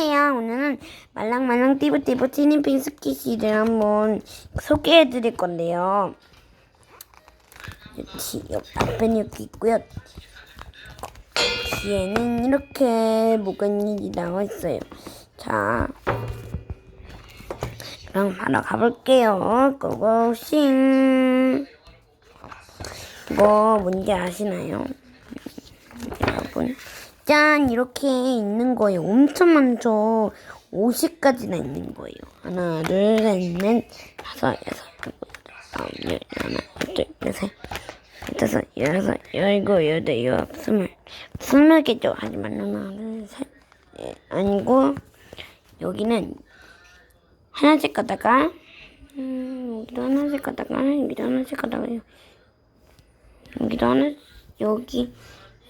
안녕하세요. 오늘은 말랑말랑 띠부띠부 티니핑 스키시를 한번 소개해 드릴 건데요. 옆 앞에는 여기 있고요. 뒤에는 이렇게 목은일이 나와 있어요. 자, 그럼 바로 가볼게요. 고고싱. 이거 뭔지 아시나요? 여러분. 짠! 이렇게 있는 거예요. 엄청 많죠? 50가지나 있는 거예요. 하나, 둘, 셋, 넷, 다섯, 여섯, 일곱, 아홉, 열, 하나, 둘, 셋, 다섯, 여섯, 열일곱, 여덟, 열아홉, 스물. 스물 개죠? 하지만 하나, 둘, 셋. 예, 아니고, 여기는 하나씩 가다가, 음, 여기도 하나씩 가다가, 여기도 하나씩 가다가, 여기도 하나, 여기,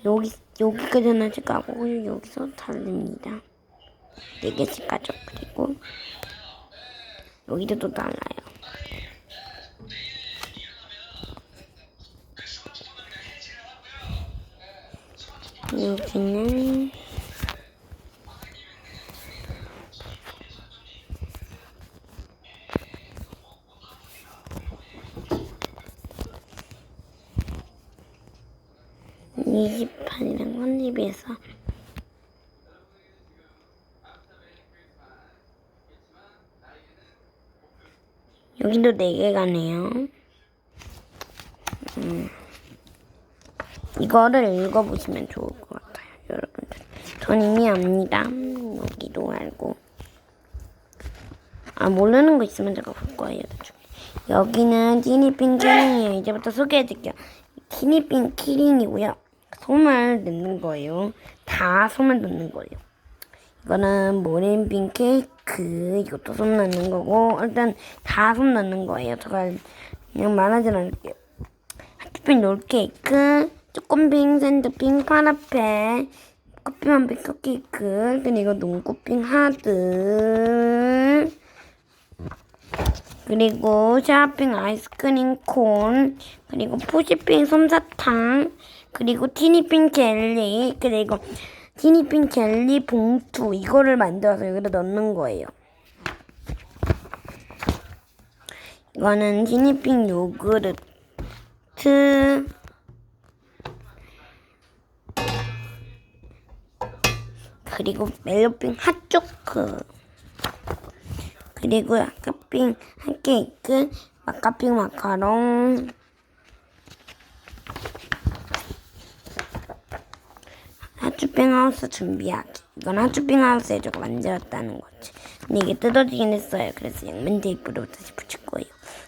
여기, 여기까지 하나씩 가고, 여기서 달립니다. 네 개씩 가죠. 그리고, 여기도 또 달라요. 여기는, 이십 판이랑 혼입에서 여기도 네개 가네요. 음. 이거를 읽어보시면 좋을 것 같아요, 여러분들. 전 이미 압니다. 여기도 알고. 아, 모르는 거 있으면 제가 볼 거예요, 나중에. 여기는 티니핑 키링이에요. 이제부터 소개해드릴게요. 티니핑 키링이고요. 솜을 넣는 거예요. 다 솜을 넣는 거예요. 이거는 모린빈 케이크 이것도 솜 넣는 거고 일단 다 솜 넣는 거예요. 제가 그냥 말하진 않을게요. 하트핑 롤케이크, 쪼꼬핑 샌드핑 파라페, 커피만 핑 컵케이크, 그리고 농구핑 하드, 그리고 샤핑 아이스크림 콘, 그리고 푸시핑 솜사탕, 그리고 티니핑 젤리, 그리고 티니핑 젤리 봉투 이거를 만들어서 여기다 넣는 거예요. 이거는 티니핑 요구르트. 그리고 멜로핑 핫초크 그리고 아까핑 핫케이크 마카핑 마카롱 하츄핑 하우스 준비하기. 이건 하츄핑 하우스에 저가 만들었다는 거지. 근데 이게 뜯어지긴 했어요. 그래서 양면 테이프로 다시 붙일 거예요.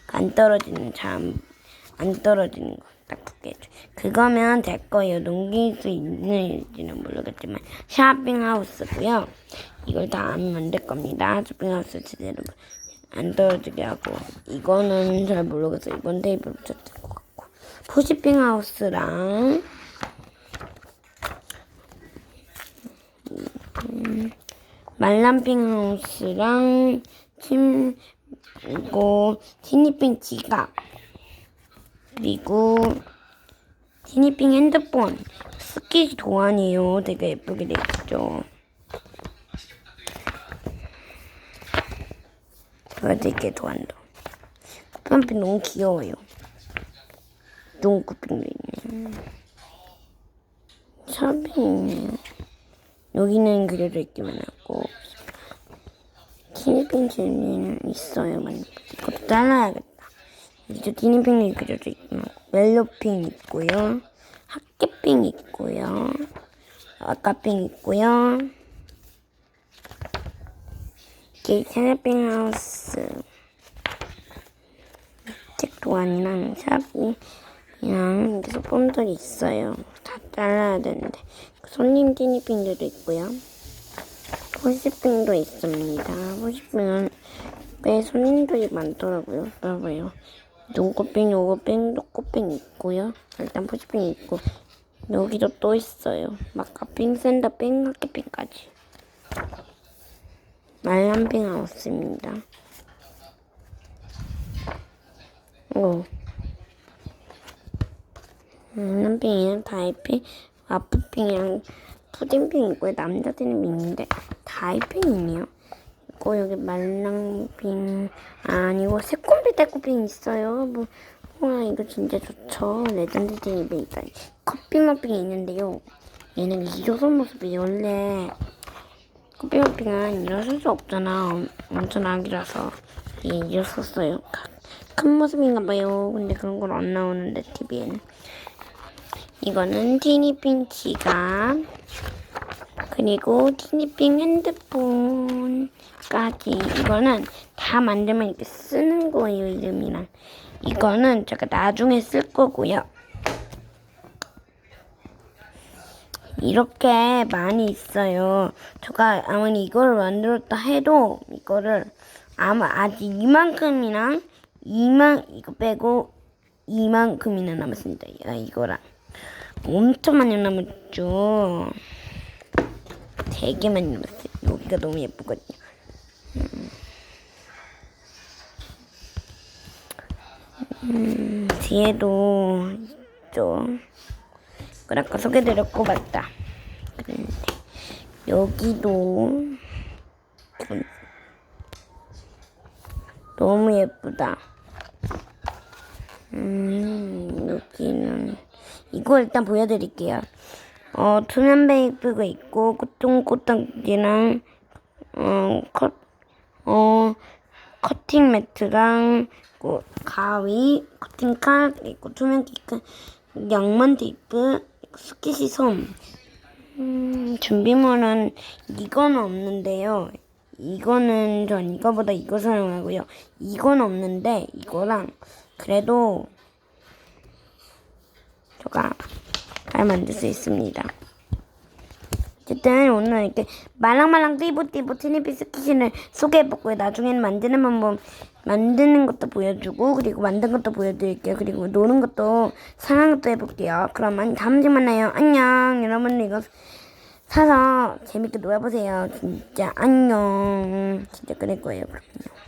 안 떨어지는 잘안 떨어지는 거 딱 붙게 해줘. 그거면 될 거예요. 넘길 수 있는지는 모르겠지만 샤핑 하우스고요. 이걸 다안될 겁니다. 샤핑 하우스 제대로 안 떨어지게 하고 이거는 잘 모르겠어요. 이건 테이프로 붙였을 것 같고 포시핑 하우스랑 말람핑 하우스랑 침 그리고 티니핑 지갑 그리고 티니핑 핸드폰 스키 도안이에요. 되게 예쁘게 돼 있죠. 되게 도안도. 쿠팡핑 너무 귀여워요. 농구핑도 있네. 샤핑 여기는 그려져 있기만 하고 티니핑 젤리는 있어요. 만약 이것도 잘라야겠다. 여기도 티니핑이 그려져 있고 멜로핑 있고요. 학계핑 있고요. 아까핑 있고요. 이게 세라핑 하우스 책 도안이랑 샵이 랑 여기서 폼들이 있어요. 다 잘라야 되는데 손님 티니핑들도 있고요. 포시핑도 있습니다. 포시핑은 꽤 손님들이 많더라고요. 봐봐요. 눈꽃빙, 요거빙, 녹꽃빙 있고요. 일단 포시핑 있고 여기도 또 있어요. 마카빙, 샌더빙, 학기빙까지. 말람빙 하우스입니다. 오. 말람빙이랑 다이핑, 와프빙이랑 푸딩핑 있고요. 남자들은 있는데 다 다이핑이네요. 있고 여기 말랑빙 아니고 새콤비 달코빙 있어요. 뭐 와 이거 진짜 좋죠. 레전드 제이브 있다. 커피 머핀이 있는데요. 얘는 이조선 모습이 원래 커피 머핀은 일어설 수 없잖아. 엄- 엄청 아기라서 얘. 가- 큰 모습인가 봐요. 근데 그런 건 안 나오는데 TV에는. 이거는 티니핑 지갑. 그리고 티니핑 핸드폰까지. 이거는 다 만들면 이렇게 쓰는 거예요 이름이랑. 이거는 제가 나중에 쓸 거고요. 이렇게 많이 있어요. 제가 아무리 이거를 만들었다 해도 이거를 아마 아직 이만큼이랑 이만 이거 빼고 이만큼이나 남았습니다. 야, 이거랑 엄청 많이 남았죠 되게 많이 남았어요. 여기가 너무 예쁘거든요. 음, 뒤에도 있죠. 그걸 아까 소개드렸고 맞다. 그런데 여기도 음, 너무 예쁘다. 음, 여기는 이거 일단 보여드릴게요. 어, 투명 베이프가 있고, 꽃동꽃당지랑, 어, 컷, 어, 커팅 매트랑, 그 가위, 커팅 칼, 그리고 투명 케이크, 양만 테이프, 스키시 솜. 음, 준비물은 이건 없는데요. 이거는 전 이거보다 이거 사용하고요. 이건 없는데, 이거랑, 그래도, 제가 잘 만들 수 있습니다. 어쨌든 오늘 이렇게 말랑말랑 띠부띠부 티니피스 키신을 소개해봤고요. 나중에는 만드는 방법, 만드는 것도 보여주고 그리고 만든 것도 보여드릴게요. 그리고 노는 것도 사는 것도 해볼게요. 그러면 다음 주에 만나요. 안녕. 여러분들 이거 사서 재밌게 놀아보세요. 진짜 안녕. 진짜 그럴 거예요. 그럼요.